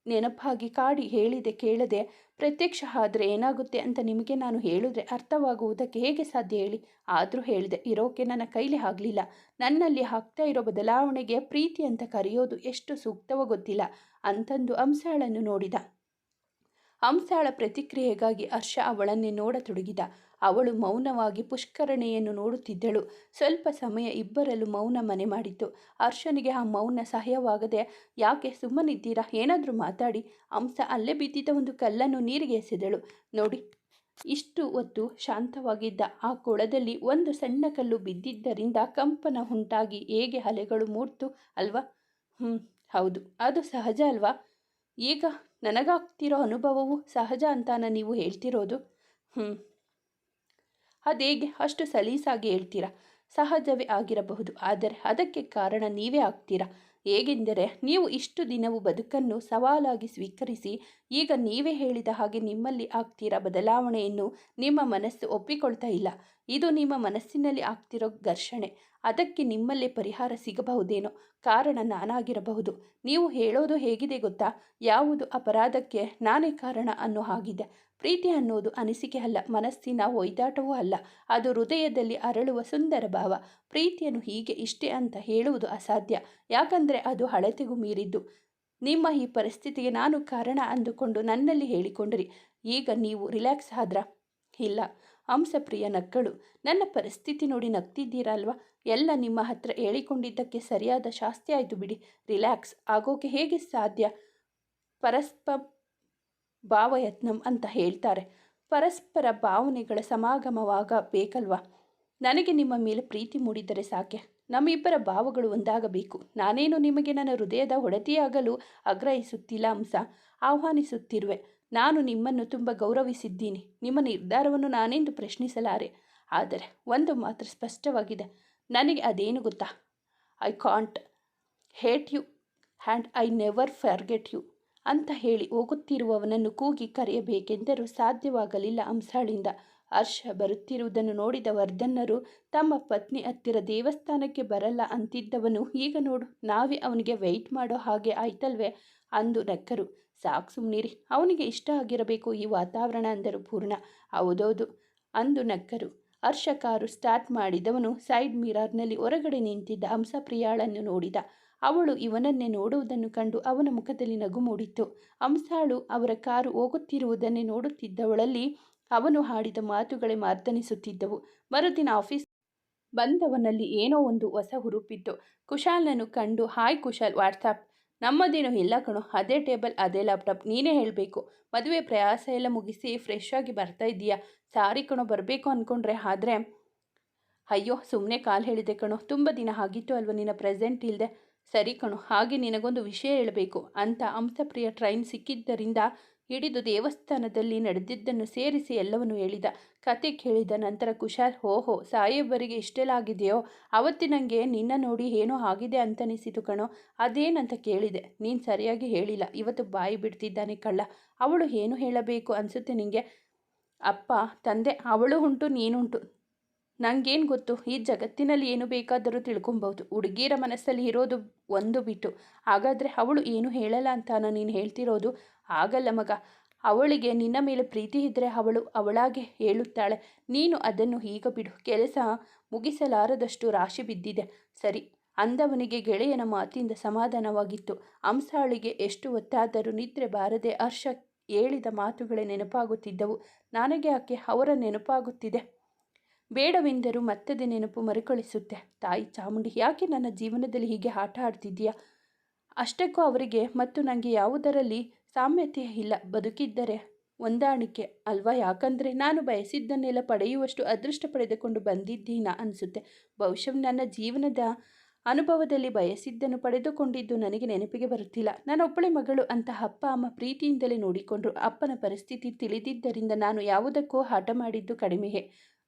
ನೆನಪಾಗಿ ಕಾಡಿ ಹೇಳಿದೆ, ಕೇಳದೆ, ಪ್ರತ್ಯಕ್ಷ ಆದರೆ ಏನಾಗುತ್ತೆ ಅಂತ ನಿಮಗೆ ನಾನು ಹೇಳಿದ್ರೆ ಅರ್ಥವಾಗುವುದಕ್ಕೆ ಹೇಗೆ ಸಾಧ್ಯ ಹೇಳಿ? ಆದರೂ ಹೇಳಿದೆ, ಇರೋಕೆ ನನ್ನ ಕೈಲಿ ಆಗಲಿಲ್ಲ. ನನ್ನಲ್ಲಿ ಆಗ್ತಾ ಇರೋ ಬದಲಾವಣೆಗೆ ಪ್ರೀತಿ ಅಂತ ಕರೆಯೋದು ಎಷ್ಟು ಸೂಕ್ತವೋ ಗೊತ್ತಿಲ್ಲ. ಅಂತಂದು ಅಂಸಾಳನ್ನು ನೋಡಿದ. ಅಂಸಾಳ ಪ್ರತಿಕ್ರಿಯೆಗಾಗಿ ಹರ್ಷ ಅವಳನ್ನೇ ನೋಡತೊಡಗಿದ. ಅವಳು ಮೌನವಾಗಿ ಪುಷ್ಕರಣೆಯನ್ನು ನೋಡುತ್ತಿದ್ದಳು. ಸ್ವಲ್ಪ ಸಮಯ ಇಬ್ಬರಲ್ಲೂ ಮೌನ ಮನೆ ಮಾಡಿತ್ತು. ಅರ್ಶನಿಗೆ ಆ ಮೌನ ಸಹಾಯವಾಗದೆ, ಯಾಕೆ ಸುಮ್ಮನಿದ್ದೀರಾ? ಏನಾದರೂ ಮಾತಾಡಿ. ಅಂಸ ಅಲ್ಲೇ ಬಿದ್ದಿದ್ದ ಒಂದು ಕಲ್ಲನ್ನು ನೀರಿಗೆ ಎಸೆದಳು. ನೋಡಿ, ಇಷ್ಟು ಹೊತ್ತು ಶಾಂತವಾಗಿದ್ದ ಆ ಕೊಳದಲ್ಲಿ ಒಂದು ಸಣ್ಣ ಕಲ್ಲು ಬಿದ್ದಿದ್ದರಿಂದ ಕಂಪನ ಉಂಟಾಗಿ ಹೇಗೆ ಅಲೆಗಳು ಮೂಡ್ತು ಅಲ್ವಾ? ಹ್ಞೂ ಹೌದು. ಅದು ಸಹಜ ಅಲ್ವಾ? ಈಗ ನನಗಾಗ್ತಿರೋ ಅನುಭವವು ಸಹಜ ಅಂತಾನ ನೀವು ಹೇಳ್ತಿರೋದು? ಹ್ಞೂ ಅದೇಗೆ ಅಷ್ಟು ಸಲೀಸಾಗಿ ಹೇಳ್ತೀರಾ? ಸಹಜವೇ ಆಗಿರಬಹುದು. ಆದರೆ ಅದಕ್ಕೆ ಕಾರಣ ನೀವೇ ಆಗ್ತೀರಾ? ಹೇಗೆಂದರೆ, ನೀವು ಇಷ್ಟು ದಿನವೂ ಬದುಕನ್ನು ಸವಾಲಾಗಿ ಸ್ವೀಕರಿಸಿ, ಈಗ ನೀವೇ ಹೇಳಿದ ಹಾಗೆ ನಿಮ್ಮಲ್ಲಿ ಆಗ್ತೀರಾ ಬದಲಾವಣೆಯನ್ನು ನಿಮ್ಮ ಮನಸ್ಸು ಒಪ್ಪಿಕೊಳ್ತಾ ಇಲ್ಲ. ಇದು ನಿಮ್ಮ ಮನಸ್ಸಿನಲ್ಲಿ ಆಗ್ತಿರೋ ಘರ್ಷಣೆ. ಅದಕ್ಕೆ ನಿಮ್ಮಲ್ಲೇ ಪರಿಹಾರ ಸಿಗಬಹುದೇನೋ ಕಾರಣ ನಾನಾಗಿರಬಹುದು. ನೀವು ಹೇಳೋದು ಹೇಗಿದೆ ಗೊತ್ತಾ? ಯಾವುದು ಅಪರಾಧಕ್ಕೆ ನಾನೇ ಕಾರಣ ಅನ್ನೋ ಹಾಗಿದೆ. ಪ್ರೀತಿ ಅನ್ನೋದು ಅನಿಸಿಕೆ ಅಲ್ಲ, ಮನಸ್ಸಿನ ಒಯ್ದಾಟವೂ ಅಲ್ಲ. ಅದು ಹೃದಯದಲ್ಲಿ ಅರಳುವ ಸುಂದರ ಭಾವ. ಪ್ರೀತಿಯನ್ನು ಹೀಗೆ ಇಷ್ಟೇ ಅಂತ ಹೇಳುವುದು ಅಸಾಧ್ಯ. ಯಾಕಂದರೆ ಅದು ಹಳತೆಗೂ ಮೀರಿದ್ದು. ನಿಮ್ಮ ಈ ಪರಿಸ್ಥಿತಿಗೆ ನಾನು ಕಾರಣ ಅಂದುಕೊಂಡು ನನ್ನಲ್ಲಿ ಹೇಳಿಕೊಂಡ್ರಿ. ಈಗ ನೀವು ರಿಲ್ಯಾಕ್ಸ್ ಆದ್ರ? ಇಲ್ಲ. ಹಂಸಪ್ರಿಯ ನಕ್ಕಳು, ನನ್ನ ಪರಿಸ್ಥಿತಿ ನೋಡಿ ನಗ್ತಿದ್ದೀರಲ್ವಾ? ಎಲ್ಲ ನಿಮ್ಮ ಹತ್ರ ಹೇಳಿಕೊಂಡಿದ್ದಕ್ಕೆ ಸರಿಯಾದ ಶಾಸ್ತಿ ಆಯಿತು ಬಿಡಿ. ರಿಲ್ಯಾಕ್ಸ್ ಆಗೋಕೆ ಹೇಗೆ ಸಾಧ್ಯ? ಪರಸ್ಪ ಭಾವಯತ್ನಂ ಅಂತ ಹೇಳ್ತಾರೆ. ಪರಸ್ಪರ ಭಾವನೆಗಳ ಸಮಾಗಮವಾಗ ಬೇಕಲ್ವಾ? ನನಗೆ ನಿಮ್ಮ ಮೇಲೆ ಪ್ರೀತಿ ಮೂಡಿದರೆ ಸಾಕೆ ನಮ್ಮಿಬ್ಬರ ಭಾವಗಳು ಒಂದಾಗಬೇಕು. ನಾನೇನು ನಿಮಗೆ ನನ್ನ ಹೃದಯದ ಒಡತಿಯಾಗಲು ಆಗ್ರಹಿಸುತ್ತಿಲ್ಲ ಅಂಶ ಆಹ್ವಾನಿಸುತ್ತಿರುವೆ. ನಾನು ನಿಮ್ಮನ್ನು ತುಂಬ ಗೌರವಿಸಿದ್ದೀನಿ. ನಿಮ್ಮ ನಿರ್ಧಾರವನ್ನು ನಾನೆಂದು ಪ್ರಶ್ನಿಸಲಾರೆ. ಆದರೆ ಒಂದು ಮಾತ್ರ ಸ್ಪಷ್ಟವಾಗಿದೆ. ನನಗೆ ಅದೇನು ಗೊತ್ತಾ? I can't hate you and I never forget you ಅಂತ ಹೇಳಿ ಹೋಗುತ್ತಿರುವವನನ್ನು ಕೂಗಿ ಕರೆಯಬೇಕೆಂದರೂ ಸಾಧ್ಯವಾಗಲಿಲ್ಲ ಅಂಸಾಳಿಂದ ಹರ್ಷ ಬರುತ್ತಿರುವುದನ್ನು ನೋಡಿದ ವರ್ಧನ್ನರು, ತಮ್ಮ ಪತ್ನಿ ಹತ್ತಿರ ದೇವಸ್ಥಾನಕ್ಕೆ ಬರಲ್ಲ ಅಂತಿದ್ದವನು, ಈಗ ನೋಡು, ನಾವೇ ಅವನಿಗೆ ವೆಯ್ಟ್ ಮಾಡೋ ಹಾಗೆ ಆಯ್ತಲ್ವೇ? ಅಂದು ನಕ್ಕರು. ಸಾಕು ಸುಮ್ಮನಿರಿ ಅವನಿಗೆ ಇಷ್ಟ ಆಗಿರಬೇಕು ಈ ವಾತಾವರಣ ಅಂದರು ಪೂರ್ಣ. ಹೌದೌದು ಅಂದು ನಕ್ಕರು. ಹರ್ಷ ಕಾರು ಸ್ಟಾರ್ಟ್ ಮಾಡಿದವನು ಸೈಡ್ ಮಿರರ್ನಲ್ಲಿ ಹೊರಗಡೆ ನಿಂತಿದ್ದ ಹಂಸಪ್ರಿಯಾಳನ್ನು ನೋಡಿದ. ಅವಳು ಇವನನ್ನೇ ನೋಡುವುದನ್ನು ಕಂಡು ಅವನ ಮುಖದಲ್ಲಿ ನಗು ಮೂಡಿತ್ತು. ಹಂಸಾಳು ಅವರ ಕಾರು ಹೋಗುತ್ತಿರುವುದನ್ನೇ ನೋಡುತ್ತಿದ್ದವಳಲ್ಲಿ ಅವನು ಹಾಡಿದ ಮಾತುಗಳೇ ಮಾರ್ದನಿಸುತ್ತಿದ್ದವು ಮರುದಿನ ಆಫೀಸ್ ಬಂದವನಲ್ಲಿ ಏನೋ ಒಂದು ಹೊಸ ಹುರುಪಿತ್ತು. ಕುಶಾಲನ್ನು ಕಂಡು, ಹಾಯ್ ಕುಶಾಲ್ ವಾಟ್ಸಾಪ್ ನಮ್ಮದೇನು ಇಲ್ಲ ಕಣೋ, ಅದೇ ಟೇಬಲ್, ಅದೇ ಲ್ಯಾಪ್ಟಾಪ್ ನೀನೇ ಹೇಳಬೇಕು. ಮದುವೆ ಪ್ರಯಾಸ ಎಲ್ಲ ಮುಗಿಸಿ ಫ್ರೆಶ್ ಆಗಿ ಬರ್ತಾ ಇದ್ದೀಯಾ? ಸಾರಿ ಕಣೋ, ಬರಬೇಕು ಅಂದ್ಕೊಂಡ್ರೆ ಆದರೆ ಅಯ್ಯೋ ಸುಮ್ಮನೆ ಕಾಲು ಹೇಳಿದೆ ಕಣೋ. ತುಂಬ ದಿನ ಆಗಿತ್ತು ಅಲ್ವ ನಿನ್ನ ಪ್ರೆಸೆಂಟ್ ಇಲ್ಲದೆ ಸರಿ ಕಣೋ, ಹಾಗೆ ನಿನಗೊಂದು ವಿಷಯ ಹೇಳಬೇಕು. ಅಂತ ಹಂಸಪ್ರಿಯ ಟ್ರೈನ್ ಸಿಕ್ಕಿದ್ದರಿಂದ ಹಿಡಿದು ದೇವಸ್ಥಾನದಲ್ಲಿ ನಡೆದಿದ್ದನ್ನು ಸೇರಿಸಿ ಎಲ್ಲವನ್ನು ಹೇಳಿದ. ಕತೆ ಕೇಳಿದ ನಂತರ ಕುಶಾಲ್, ಓಹೋ, ಸಾಹೇಬರಿಗೆ ಇಷ್ಟೆಲ್ಲಾಗಿದೆಯೋ? ಅವತ್ತಿನಂಗೆ ನಿನ್ನ ನೋಡಿ ಏನೋ ಆಗಿದೆ ಅಂತನಿಸಿತು ಕಣೋ. ಅದೇನಂತ ಕೇಳಿದೆ. ನೀನು ಸರಿಯಾಗಿ ಹೇಳಿಲ್ಲ. ಇವತ್ತು ಬಾಯಿ ಬಿಡ್ತಿದ್ದಾನೆ ಕಳ್ಳ. ಅವಳು ಏನು ಹೇಳಬೇಕು ಅನಿಸುತ್ತೆ ನಿನಗೆ ಅಪ್ಪ, ತಂದೆ, ಅವಳು ಉಂಟು, ನೀನುಂಟು. ನಂಗೇನು ಗೊತ್ತು? ಈ ಜಗತ್ತಿನಲ್ಲಿ ಏನು ಬೇಕಾದರೂ ತಿಳ್ಕೊಬೋದು ಹುಡುಗಿಯರ ಮನಸ್ಸಲ್ಲಿ ಇರೋದು ಒಂದು ಬಿಟ್ಟು. ಹಾಗಾದರೆ ಅವಳು ಏನು ಹೇಳಲ್ಲ ಅಂತಾನ ನೀನು ಹೇಳ್ತಿರೋದು? ಆಗಲ್ಲ ಮಗ. ಅವಳಿಗೆ ನಿನ್ನ ಮೇಲೆ ಪ್ರೀತಿ ಇದ್ದರೆ ಅವಳು ಅವಳಾಗೆ ಹೇಳುತ್ತಾಳೆ. ನೀನು ಅದನ್ನು ಈಗ ಬಿಡು. ಕೆಲಸ ಮುಗಿಸಲಾರದಷ್ಟು ರಾಶಿ ಬಿದ್ದಿದೆ. ಸರಿ. ಅಂದವನಿಗೆ ಗೆಳೆಯನ ಮಾತಿಂದ ಸಮಾಧಾನವಾಗಿತ್ತು. ಅಂಸಾಳಿಗೆ ಎಷ್ಟು ಹೊತ್ತಾದರೂ ನಿದ್ರೆ ಬಾರದೆ ಹರ್ಷ ಹೇಳಿದ ಮಾತುಗಳೇ ನೆನಪಾಗುತ್ತಿದ್ದವು. ನನಗೆ ಆಕೆ ಅವರ ನೆನಪಾಗುತ್ತಿದೆ? ಬೇಡವೆಂದರೂ ಮತ್ತದೇ ನೆನಪು ಮರುಕಳಿಸುತ್ತೆ. ತಾಯಿ ಚಾಮುಂಡಿ, ಯಾಕೆ ನನ್ನ ಜೀವನದಲ್ಲಿ ಹೀಗೆ ಆಟ ಆಡ್ತಿದ್ದೀಯಾ? ಅಷ್ಟಕ್ಕೂ ಅವರಿಗೆ, ಮತ್ತು ನನಗೆ ಯಾವುದರಲ್ಲಿ ಸಾಮ್ಯತೆ ಇಲ್ಲ, ಬದುಕಿದ್ದರೆ ಹೊಂದಾಣಿಕೆ ಅಲ್ವಾ? ಯಾಕಂದರೆ ನಾನು ಬಯಸಿದ್ದನ್ನೆಲ್ಲ ಪಡೆಯುವಷ್ಟು ಅದೃಷ್ಟ ಪಡೆದುಕೊಂಡು ಬಂದಿದ್ದೀನ? ಅನಿಸುತ್ತೆ. ಬಹುಶಃ ನನ್ನ ಜೀವನದ ಅನುಭವದಲ್ಲಿ ಬಯಸಿದ್ದನ್ನು ಪಡೆದುಕೊಂಡಿದ್ದು ನನಗೆ ನೆನಪಿಗೆ ಬರುತ್ತಿಲ್ಲ. ನಾನೊಬ್ಬಳೆ ಮಗಳು ಅಂತ ಅಪ್ಪ, ಅಮ್ಮ ಪ್ರೀತಿಯಿಂದಲೇ ನೋಡಿಕೊಂಡ್ರು. ಅಪ್ಪನ ಪರಿಸ್ಥಿತಿ ತಿಳಿದಿದ್ದರಿಂದ ನಾನು ಯಾವುದಕ್ಕೂ ಹಠ ಮಾಡಿದ್ದು ಕಡಿಮೆಯೇ.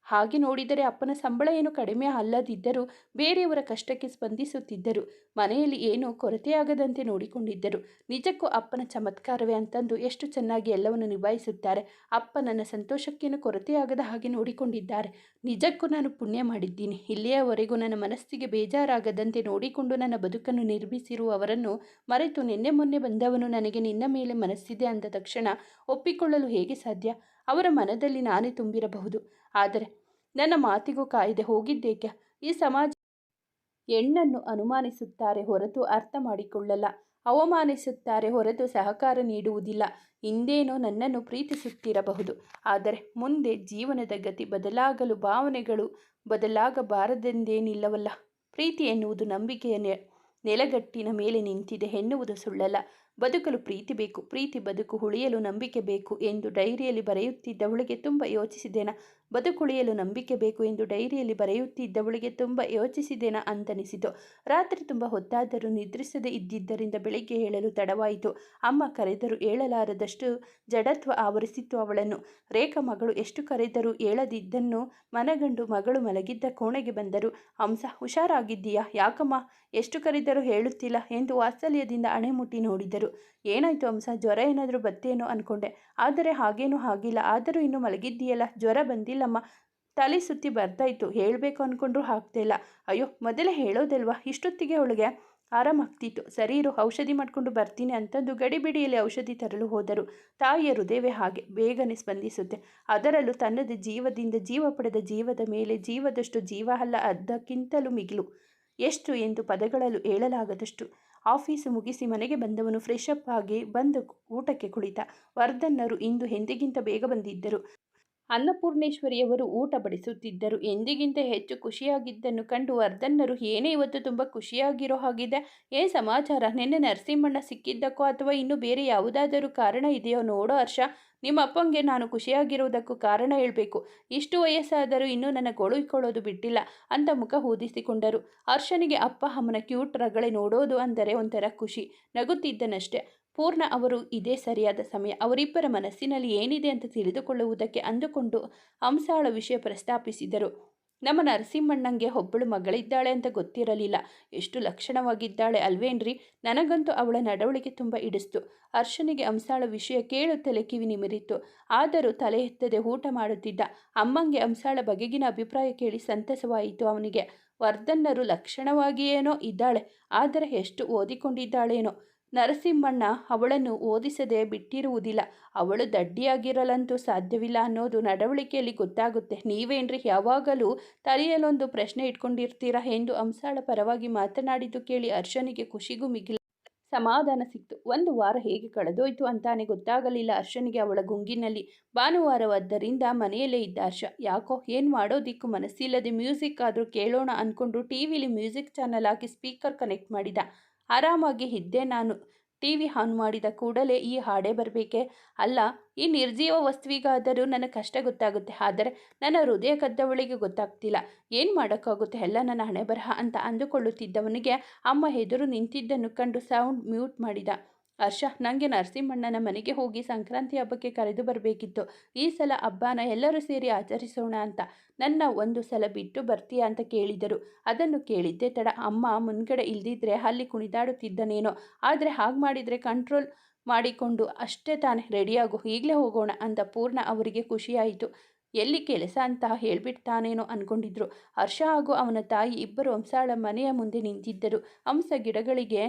ಹಾಗೆ ನೋಡಿದರೆ ಅಪ್ಪನ ಸಂಬಳ ಏನು ಕಡಿಮೆ ಅಲ್ಲದಿದ್ದರೂ ಬೇರೆಯವರ ಕಷ್ಟಕ್ಕೆ ಸ್ಪಂದಿಸುತ್ತಿದ್ದರು. ಮನೆಯಲ್ಲಿ ಏನೂ ಕೊರತೆಯಾಗದಂತೆ ನೋಡಿಕೊಂಡಿದ್ದರು. ನಿಜಕ್ಕೂ ಅಪ್ಪನ ಚಮತ್ಕಾರವೇ ಅಂತಂದು ಎಷ್ಟು ಚೆನ್ನಾಗಿ ಎಲ್ಲವನ್ನು ನಿಭಾಯಿಸುತ್ತಾರೆ. ಅಪ್ಪ ನನ್ನ ಸಂತೋಷಕ್ಕೇನು ಕೊರತೆಯಾಗದ ಹಾಗೆ ನೋಡಿಕೊಂಡಿದ್ದಾರೆ. ನಿಜಕ್ಕೂ ನಾನು ಪುಣ್ಯ ಮಾಡಿದ್ದೀನಿ. ಇಲ್ಲಿಯವರೆಗೂ ನನ್ನ ಮನಸ್ಸಿಗೆ ಬೇಜಾರಾಗದಂತೆ ನೋಡಿಕೊಂಡು ನನ್ನ ಬದುಕನ್ನು ನಿರ್ಮಿಸಿರುವವರನ್ನು ಮರೆತು ನಿನ್ನೆ ಮೊನ್ನೆ ಬಂದವನು ನನಗೆ ನಿನ್ನ ಮೇಲೆ ಮನಸ್ಸಿದೆ ಅಂದ ತಕ್ಷಣ ಒಪ್ಪಿಕೊಳ್ಳಲು ಹೇಗೆ ಸಾಧ್ಯ? ಅವರ ಮನದಲ್ಲಿ ನಾನೇ ತುಂಬಿರಬಹುದು. ಆದರೆ ನನ್ನ ಮಾತಿಗೂ ಕಾಯಿದೆ ಹೋಗಿದ್ದೇಕೆ ಈ ಸಮಾಜ ಹೆಣ್ಣನ್ನು ಅನುಮಾನಿಸುತ್ತಾರೆ ಹೊರತು ಅರ್ಥ ಮಾಡಿಕೊಳ್ಳಲ್ಲ, ಅವಮಾನಿಸುತ್ತಾರೆ ಹೊರತು ಸಹಕಾರ ನೀಡುವುದಿಲ್ಲ, ಹಿಂದೇನೋ ನನ್ನನ್ನು ಪ್ರೀತಿಸುತ್ತಿರಬಹುದು. ಆದರೆ ಮುಂದೆ ಜೀವನದ ಗತಿ ಬದಲಾಗಲು, ಭಾವನೆಗಳು ಬದಲಾಗಬಾರದೆಂದೇನಿಲ್ಲವಲ್ಲ? ಪ್ರೀತಿ ಎನ್ನುವುದು ನಂಬಿಕೆಯ ನೆಲಗಟ್ಟಿನ ಮೇಲೆ ನಿಂತಿದೆ ಎನ್ನುವುದು ಸುಳ್ಳಲ್ಲ. ಬದುಕಲು ಪ್ರೀತಿ ಬೇಕು. ಪ್ರೀತಿ ಬದುಕು ಉಳಿಯಲು ನಂಬಿಕೆ ಬೇಕು ಎಂದು ಡೈರಿಯಲ್ಲಿ ಬರೆಯುತ್ತಿದ್ದವಳಿಗೆ ತುಂಬ ಯೋಚಿಸಿದೆನಾ ಬದುಕುಳಿಯಲು ನಂಬಿಕೆ ಬೇಕು ಎಂದು ಡೈರಿಯಲ್ಲಿ ಬರೆಯುತ್ತಿದ್ದವಳಿಗೆ ತುಂಬ ಯೋಚಿಸಿದೆನಾ ಅಂತನಿಸಿತು. ರಾತ್ರಿ ತುಂಬ ಹೊತ್ತಾದರೂ ನಿದ್ರಿಸದೆ ಇದ್ದಿದ್ದರಿಂದ ಬೆಳಿಗ್ಗೆ ಹೇಳಲು ತಡವಾಯಿತು. ಅಮ್ಮ ಕರೆದರೂ ಏಳಲಾರದಷ್ಟು ಜಡತ್ವ ಆವರಿಸಿತ್ತು ಅವಳನ್ನು. ರೇಖಾ ಮಗಳು ಎಷ್ಟು ಕರೆದರೂ ಏಳದಿದ್ದನ್ನು ಮನಗಂಡು ಮಗಳು ಮಲಗಿದ್ದ ಕೋಣೆಗೆ ಬಂದರು. ಹಂಸ, ಹುಷಾರಾಗಿದ್ದೀಯಾ? ಯಾಕಮ್ಮ? ಎಷ್ಟು ಕರೆದರೂ ಹೇಳುತ್ತಿಲ್ಲ ಎಂದು ವಾತ್ಸಲ್ಯದಿಂದ ಅಣೆ ಮುಟ್ಟಿ ನೋಡಿದರು ಏನಾಯಿತು ಹಂಸ? ಜ್ವರ ಏನಾದರೂ ಬತ್ತೇನೋ ಅಂದ್ಕೊಂಡೆ ಆದರೆ ಹಾಗೇನೂ ಆಗಿಲ್ಲ. ಆದರೂ ಇನ್ನೂ ಮಲಗಿದ್ದೀಯಲ್ಲ? ಜ್ವರ ಬಂದಿಲ್ಲಮ್ಮ. ತಲೆ ಸುತ್ತಿ ಬರ್ತಾಯಿತ್ತು ಹೇಳಬೇಕು ಅಂದ್ಕೊಂಡ್ರೂ ಇಲ್ಲ. ಅಯ್ಯೋ, ಮೊದಲೇ ಹೇಳೋದಲ್ವಾ? ಇಷ್ಟೊತ್ತಿಗೆ ಅವಳಿಗೆ ಆರಾಮಾಗ್ತಿತ್ತು ಸರಿ ಇರು, ಔಷಧಿ ಮಾಡಿಕೊಂಡು ಬರ್ತೀನಿ ಅಂತಂದು ಗಡಿಬಿಡಿಯಲ್ಲಿ ಔಷಧಿ ತರಲು ಹೋದರು. ತಾಯಿಯ ಹೃದಯವೇ ಹಾಗೆ. ಬೇಗನೆ ಸ್ಪಂದಿಸುತ್ತೆ. ಅದರಲ್ಲೂ ತನ್ನದ ಜೀವದಿಂದ ಜೀವ ಪಡೆದ ಜೀವದ ಮೇಲೆ ಜೀವದಷ್ಟು ಜೀವ ಅಲ್ಲ, ಅರ್ಧಕ್ಕಿಂತಲೂ ಮಿಗಿಲು. ಎಷ್ಟು ಎಂದು ಪದಗಳಲ್ಲೂ ಹೇಳಲಾಗದಷ್ಟು. ಆಫೀಸು ಮುಗಿಸಿ ಮನೆಗೆ ಬಂದವನು ಫ್ರೆಶ್ ಅಪ್ ಆಗಿ ಬಂದು ಊಟಕ್ಕೆ ಕುಳಿತ. ವರ್ಧನ್ನರು ಇಂದು ಎಂದಿಗಿಂತ ಬೇಗ ಬಂದಿದ್ದರು. ಅನ್ನಪೂರ್ಣೇಶ್ವರಿಯವರು ಊಟ ಬಡಿಸುತ್ತಿದ್ದರು. ಎಂದಿಗಿಂತ ಹೆಚ್ಚು ಖುಷಿಯಾಗಿದ್ದನ್ನು ಕಂಡು ವರ್ಧನ್ನರು, ಏನೇ ಇವತ್ತು ತುಂಬ ಖುಷಿಯಾಗಿರೋ ಹಾಗಿದೆ ಏ ಸಮಾಚಾರ, ನಿನ್ನೆ ನರಸಿಂಹಣ್ಣ ಸಿಕ್ಕಿದ್ದಕ್ಕೋ ಅಥವಾ ಇನ್ನು ಬೇರೆ ಯಾವುದಾದರೂ ಕಾರಣ ಇದೆಯೋ ನೋಡೋ ಹರ್ಷ. ನಿಮ್ಮ ಅಪ್ಪಂಗೆ ನಾನು ಖುಷಿಯಾಗಿರುವುದಕ್ಕೂ ಕಾರಣ ಹೇಳಬೇಕು. ಇಷ್ಟು ವಯಸ್ಸಾದರೂ ಇನ್ನೂ ನನ್ನ ಗೊಳುಕೊಳ್ಳೋದು ಬಿಟ್ಟಿಲ್ಲ ಅಂತ ಮುಖ ಊದಿಸಿಕೊಂಡರು ಹರ್ಷನಿಗೆ, ಅಪ್ಪ, ಅಮ್ಮನ ಕ್ಯೂಟ್ ರಗಳೆ ನೋಡೋದು ಅಂದರೆ ಒಂಥರ ಖುಷಿ. ನಗುತ್ತಿದ್ದನಷ್ಟೇ. ಪೂರ್ಣ ಅವರು ಇದೇ ಸರಿಯಾದ ಸಮಯ ಅವರಿಬ್ಬರ ಮನಸ್ಸಿನಲ್ಲಿ ಏನಿದೆ ಅಂತ ತಿಳಿದುಕೊಳ್ಳುವುದಕ್ಕೆ ಅಂದುಕೊಂಡು ಹಂಸಾಳ ವಿಷಯ ಪ್ರಸ್ತಾಪಿಸಿದರು. ನಮ್ಮ ನರಸಿಂಹಣ್ಣಂಗೆ ಒಬ್ಬಳು ಮಗಳಿದ್ದಾಳೆ ಅಂತ ಗೊತ್ತಿರಲಿಲ್ಲ. ಎಷ್ಟು ಲಕ್ಷಣವಾಗಿದ್ದಾಳೆ ಅಲ್ವೇನ್ರಿ? ನನಗಂತೂ ಅವಳ ನಡವಳಿಕೆ ತುಂಬ ಇಡಿಸ್ತು ಅರ್ಶನಿಗೆ ಅಂಸಾಳ ವಿಷಯ ಕೇಳುತ್ತಲೇ ಕಿವಿ ನಿಮಿರಿತ್ತು. ಆದರೂ ತಲೆ ಎತ್ತದೆ ಊಟ ಮಾಡುತ್ತಿದ್ದ. ಅಮ್ಮಂಗೆ ಅಂಸಾಳ ಬಗೆಗಿನ ಅಭಿಪ್ರಾಯ ಕೇಳಿ ಸಂತಸವಾಯಿತು ಅವನಿಗೆ. ವರ್ಧನ್ನರು ಲಕ್ಷಣವಾಗಿಯೇನೋ ಇದ್ದಾಳೆ. ಆದರೆ ಎಷ್ಟು ಓದಿಕೊಂಡಿದ್ದಾಳೇನೋ. ನರಸಿಂಹಣ್ಣ ಅವಳನ್ನು ಓದಿಸದೆ ಬಿಟ್ಟಿರುವುದಿಲ್ಲ. ಅವಳು ದಡ್ಡಿಯಾಗಿರಲಂತೂ ಸಾಧ್ಯವಿಲ್ಲ ಅನ್ನೋದು ನಡವಳಿಕೆಯಲ್ಲಿ ಗೊತ್ತಾಗುತ್ತೆ. ನೀವೇನ್ರಿ ಯಾವಾಗಲೂ ತಲೆಯಲ್ಲೊಂದು ಪ್ರಶ್ನೆ ಇಟ್ಕೊಂಡಿರ್ತೀರಾ ಎಂದು ಅಂಸಾಳ ಪರವಾಗಿ ಮಾತನಾಡಿದ್ದು ಕೇಳಿ ಹರ್ಷನಿಗೆ ಖುಷಿಗೂ ಮಿಗಿಲ ಸಮಾಧಾನ ಸಿಕ್ತು. ಒಂದು ವಾರ ಹೇಗೆ ಕಳೆದೋಯ್ತು ಅಂತಾನೆ ಗೊತ್ತಾಗಲಿಲ್ಲ ಹರ್ಷನಿಗೆ ಅವಳ ಗುಂಗಿನಲ್ಲಿ. ಭಾನುವಾರವಾದ್ದರಿಂದ ಮನೆಯಲ್ಲೇ ಇದ್ದ ಹರ್ಷ, ಯಾಕೋ, ಏನು ಮಾಡೋದಿಕ್ಕೂ ಮನಸ್ಸಿಲ್ಲದೆ ಮ್ಯೂಸಿಕ್ ಆದರೂ ಕೇಳೋಣ ಅಂದ್ಕೊಂಡು ಟಿವಿಲಿ ಮ್ಯೂಸಿಕ್ ಚಾನಲ್ ಹಾಕಿ ಸ್ಪೀಕರ್ ಕನೆಕ್ಟ್ ಮಾಡಿದ. ಆರಾಮಾಗಿ ಇದ್ದೆ ನಾನು. ಟಿ ವಿ ಆನ್ ಮಾಡಿದ ಕೂಡಲೇ ಈ ಹಾಡೇ ಬರಬೇಕೆ? ಅಲ್ಲ, ಈ ನಿರ್ಜೀವ ವಸ್ತುವಿಗಾದರೂ ನನ್ನ ಕಷ್ಟ ಗೊತ್ತಾಗುತ್ತೆ. ಆದರೆ ನನ್ನ ಹೃದಯ ಕದ್ದವಳಿಗೆ ಗೊತ್ತಾಗ್ತಿಲ್ಲ. ಏನು ಮಾಡೋಕ್ಕಾಗುತ್ತೆ? ಎಲ್ಲ ನನ್ನ ಹಣೆ ಬರಹ ಅಂತ ಅಂದುಕೊಳ್ಳುತ್ತಿದ್ದವನಿಗೆ ಅಮ್ಮ ಎದುರು ನಿಂತಿದ್ದನ್ನು ಕಂಡು ಸೌಂಡ್ ಮ್ಯೂಟ್ ಮಾಡಿದ. ಹರ್ಷ ನನಗೆ ನರಸಿಂಹಣ್ಣನ ಮನೆಗೆ ಹೋಗಿ ಸಂಕ್ರಾಂತಿ ಹಬ್ಬಕ್ಕೆ ಕರೆದು ಬರಬೇಕಿತ್ತು. ಈ ಸಲ ಹಬ್ಬನ ಎಲ್ಲರೂ ಸೇರಿ ಆಚರಿಸೋಣ ಅಂತ ನನ್ನ ಒಂದು ಸಲ ಬಿಟ್ಟು ಬರ್ತೀಯಾ ಅಂತ ಕೇಳಿದರು. ಅದನ್ನು ಕೇಳಿದ್ದೆ, ತಡ, ಅಮ್ಮ ಮುನ್ಗಡೆ ಇಲ್ದಿದ್ರೆ ಅಲ್ಲಿ ಕುಣಿದಾಡುತ್ತಿದ್ದನೇನೋ. ಆದರೆ ಹಾಗೆ ಮಾಡಿದರೆ ಕಂಟ್ರೋಲ್ ಮಾಡಿಕೊಂಡು ಅಷ್ಟೇ ತಾನೇ ರೆಡಿಯಾಗು ಈಗಲೇ ಹೋಗೋಣ ಅಂತ ಪೂರ್ಣ ಅವರಿಗೆ ಖುಷಿಯಾಯಿತು. ಎಲ್ಲಿ ಕೆಲಸ ಅಂತ ಹೇಳ್ಬಿಡ್ತಾನೇನೋ ಅಂದ್ಕೊಂಡಿದ್ರು ಹರ್ಷ ಹಾಗೂ ಅವನ ತಾಯಿ ಇಬ್ಬರು ಹಂಸಾಳ ಮನೆಯ ಮುಂದೆ ನಿಂತಿದ್ದರು. ಹಂಸ ಗಿಡಗಳಿಗೆ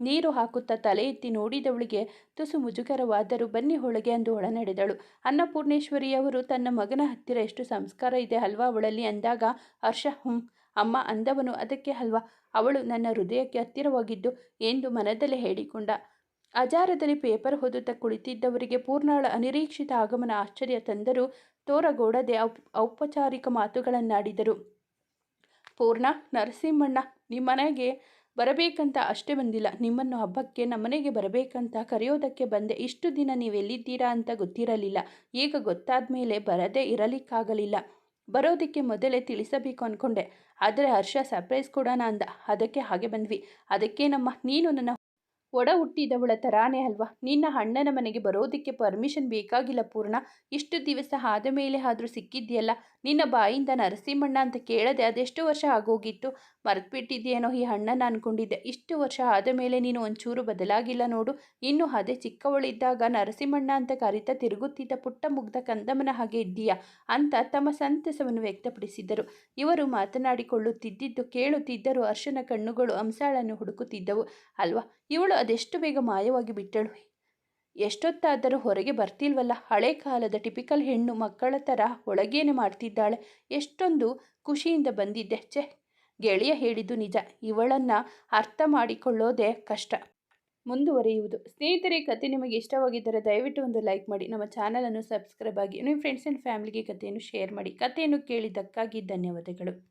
ನೀರು ಹಾಕುತ್ತಾ ತಲೆ ಎತ್ತಿ ನೋಡಿದವಳಿಗೆ, ತುಸು ಮುಜುಗರವಾದರೂ ಬನ್ನಿ ಒಳಗೆ ಅಂದು ಒಳನಡೆದಳು. ಅನ್ನಪೂರ್ಣೇಶ್ವರಿಯವರು, ತನ್ನ ಮಗನ ಹತ್ತಿರ ಎಷ್ಟು ಸಂಸ್ಕಾರ ಇದೆ ಅಲ್ವಾ ಅವಳಲ್ಲಿ ಅಂದಾಗ, ಹರ್ಷ, ಹುಂ, ಅಮ್ಮ ಅಂದವನು ಅದಕ್ಕೆ ಅಲ್ವಾ? ಅವಳು ನನ್ನ ಹೃದಯಕ್ಕೆ ಹತ್ತಿರವಾಗಿದ್ದು ಎಂದು ಮನದಲ್ಲೇ ಹೇಳಿಕೊಂಡ. ಅಜಾರದಲ್ಲಿ ಪೇಪರ್ ಓದುತ್ತಾ ಕುಳಿತಿದ್ದವರಿಗೆ ಪೂರ್ಣಾಳ ಅನಿರೀಕ್ಷಿತ ಆಗಮನ ಆಶ್ಚರ್ಯ ತಂದರೂ ತೋರಗೋಡದೆ ಔಪ್, ಔಪಚಾರಿಕ ಮಾತುಗಳನ್ನಾಡಿದರು. ಪೂರ್ಣ, ನರಸಿಂಹಣ್ಣ, ನಿಮ್ಮನೆಗೆ ಬರಬೇಕಂತ ಅಷ್ಟೇ ಬಂದಿಲ್ಲ. ನಿಮ್ಮನ್ನು ಹಬ್ಬಕ್ಕೆ ನಮ್ಮನೆಗೆ ಬರಬೇಕಂತ ಕರೆಯೋದಕ್ಕೆ ಬಂದೆ. ಇಷ್ಟು ದಿನ ನೀವೆಲ್ಲಿದ್ದೀರಾ ಅಂತ ಗೊತ್ತಿರಲಿಲ್ಲ. ಈಗ ಗೊತ್ತಾದ ಮೇಲೆ ಬರದೇ ಇರಲಿಕ್ಕಾಗಲಿಲ್ಲ. ಬರೋದಕ್ಕೆ ಮೊದಲೇ ತಿಳಿಸಬೇಕು ಅಂದ್ಕೊಂಡೆ ಆದರೆ ಹರ್ಷ, ಸರ್ಪ್ರೈಸ್ ಕೊಡೋಣ ಅಂದ. ಅದಕ್ಕೆ ಹಾಗೆ ಬಂದ್ವಿ. ಅದಕ್ಕೆ ನಮ್ಮ, ನೀನು ನನ್ನ ಒಡ ಹುಟ್ಟಿದವಳ ತರಾನೇ ಅಲ್ವಾ? ನಿನ್ನ ಅಣ್ಣನ ಮನೆಗೆ ಬರೋದಕ್ಕೆ ಪರ್ಮಿಷನ್ ಬೇಕಾಗಿಲ್ಲ ಪೂರ್ಣ. ಇಷ್ಟು ದಿವಸ ಆದ ಮೇಲೆ ಆದರೂ ಸಿಕ್ಕಿದ್ಯಲ್ಲ ನಿನ್ನ ಬಾಯಿಂದ ನರಸಿಂಹಣ್ಣ ಅಂತ ಕೇಳದೆ ಅದೆಷ್ಟು ವರ್ಷ ಆಗೋಗಿತ್ತು. ಮರೆತುಬಿಟ್ಟಿದ್ಯೇನೋ ಈ ಅಣ್ಣನ ಅಂದ್ಕೊಂಡಿದ್ದೆ ಇಷ್ಟು ವರ್ಷ ಆದ ಮೇಲೆ ನೀನು ಒಂಚೂರು ಬದಲಾಗಿಲ್ಲ ನೋಡು. ಇನ್ನು ಅದೇ ಚಿಕ್ಕವಳಿದ್ದಾಗ ನರಸಿಂಹಣ್ಣ ಅಂತ ಕರಿತಾ ತಿರುಗುತ್ತಿದ್ದ ಪುಟ್ಟ ಮುಗ್ಧ ಕಂದಮನ ಹಾಗೆ ಇದ್ದೀಯಾ? ಅಂತ ತಮ್ಮ ಸಂತಸವನ್ನು ವ್ಯಕ್ತಪಡಿಸಿದರು ಇವರು ಮಾತನಾಡಿಕೊಳ್ಳುತ್ತಿದ್ದಿದ್ದು ಕೇಳುತ್ತಿದ್ದರು ಅರ್ಶನ ಕಣ್ಣುಗಳು ಅಂಸಾಳನ್ನು ಹುಡುಕುತ್ತಿದ್ದವು. ಅಲ್ವಾ? ಇವಳು ಅದೆಷ್ಟು ಬೇಗ ಮಾಯವಾಗಿ ಬಿಟ್ಟಳು? ಎಷ್ಟೊತ್ತಾದರೂ ಹೊರಗೆ ಬರ್ತಿಲ್ವಲ್ಲ? ಹಳೆ ಕಾಲದ ಟಿಪಿಕಲ್ ಹೆಣ್ಣು ಮಕ್ಕಳ ಥರ ಒಳಗೇನೆ ಮಾಡ್ತಿದ್ದಾಳೆ. ಎಷ್ಟೊಂದು ಖುಷಿಯಿಂದ ಬಂದಿದ್ದೆ. ಛೆ, ಗೆಳೆಯ ಹೇಳಿದ್ದು ನಿಜ. ಇವಳನ್ನು ಅರ್ಥ ಮಾಡಿಕೊಳ್ಳೋದೇ ಕಷ್ಟ. ಮುಂದುವರಿಯುವುದು. ಸ್ನೇಹಿತರೆ ಕತೆ ನಿಮಗೆ ಇಷ್ಟವಾಗಿದ್ದರೆ ದಯವಿಟ್ಟು ಒಂದು ಲೈಕ್ ಮಾಡಿ. ನಮ್ಮ ಚಾನಲನ್ನು ಸಬ್ಸ್ಕ್ರೈಬ್ ಆಗಿ, ನಿಮ್ಮ ಫ್ರೆಂಡ್ಸ್ ಆ್ಯಂಡ್ ಫ್ಯಾಮಿಲಿಗೆ ಕಥೆಯನ್ನು ಶೇರ್ ಮಾಡಿ. ಕಥೆಯನ್ನು ಕೇಳಿದ್ದಕ್ಕಾಗಿ ಧನ್ಯವಾದಗಳು.